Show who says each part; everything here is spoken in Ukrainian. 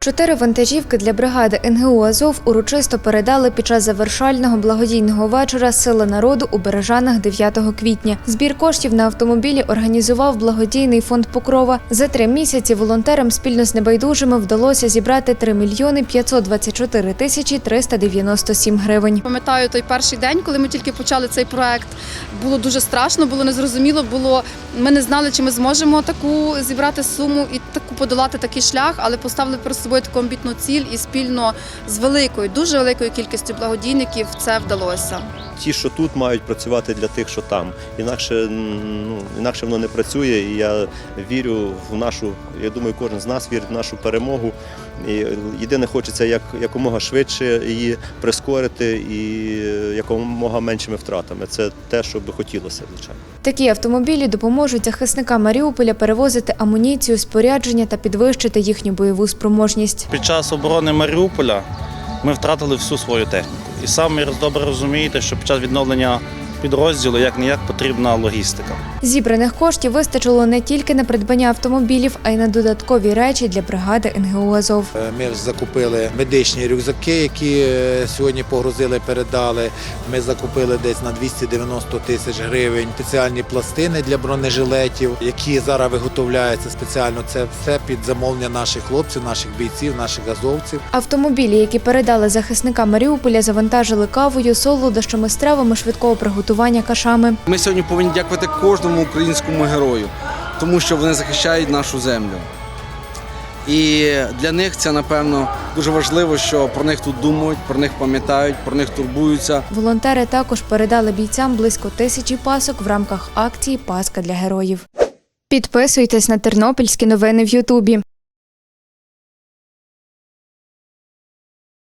Speaker 1: Чотири вантажівки для бригади НГУ Азов урочисто передали під час завершального благодійного вечора Сила народу у Бережанах 9 квітня. Збір коштів на автомобілі організував благодійний фонд Покрова. За три місяці волонтерам спільно з небайдужими вдалося зібрати 3 мільйони 524 тисячі 397 гривень.
Speaker 2: Пам'ятаю той перший день, коли ми тільки почали цей проект. Було дуже страшно, було незрозуміло. Було ми не знали, чи ми зможемо таку зібрати суму і таку подолати такий шлях, але поставили перед собою таку амбітну ціль і спільно з великою, дуже великою кількістю благодійників це вдалося.
Speaker 3: ті, що тут мають працювати для тих, що там. Інакше ну інакше воно не працює. І я вірю в нашу. Я думаю, кожен з нас вірить в нашу перемогу. І єдине, хочеться як якомога швидше її прискорити і якомога меншими втратами. Це те, що би хотілося, звичайно.
Speaker 1: Такі автомобілі допоможуть захисникам Маріуполя перевозити амуніцію, спорядження та підвищити їхню бойову спроможність.
Speaker 4: Під час оборони Маріуполя ми втратили всю свою техніку. І самі добре розумієте, що під час відновлення підрозділу як ніяк потрібна логістика.
Speaker 1: Зібраних коштів вистачило не тільки на придбання автомобілів, а й на додаткові речі для бригади НГУ Азов.
Speaker 5: Е, Ми закупили медичні рюкзаки, які е, сьогодні погрузили, передали. Ми закупили десь на 290 тисяч гривень спеціальні пластини для бронежилетів, які зараз виготовляються спеціально. Це все під замовлення наших хлопців, наших бійців, наших азовців.
Speaker 1: Автомобілі, які передали захисникам Маріуполя, завантажили кавою, солодощами, стравами швидкого приготування кашами.
Speaker 6: Ми сьогодні повинні дякувати кожному українському герою, тому що вони захищають нашу землю. І для них це, напевно, дуже важливо, що про них тут думають, про них пам'ятають, про них турбуються.
Speaker 1: Волонтери також передали бійцям близько тисячі пасок в рамках акції Паска для героїв. Підписуйтесь на тернопільські новини в Ютубі.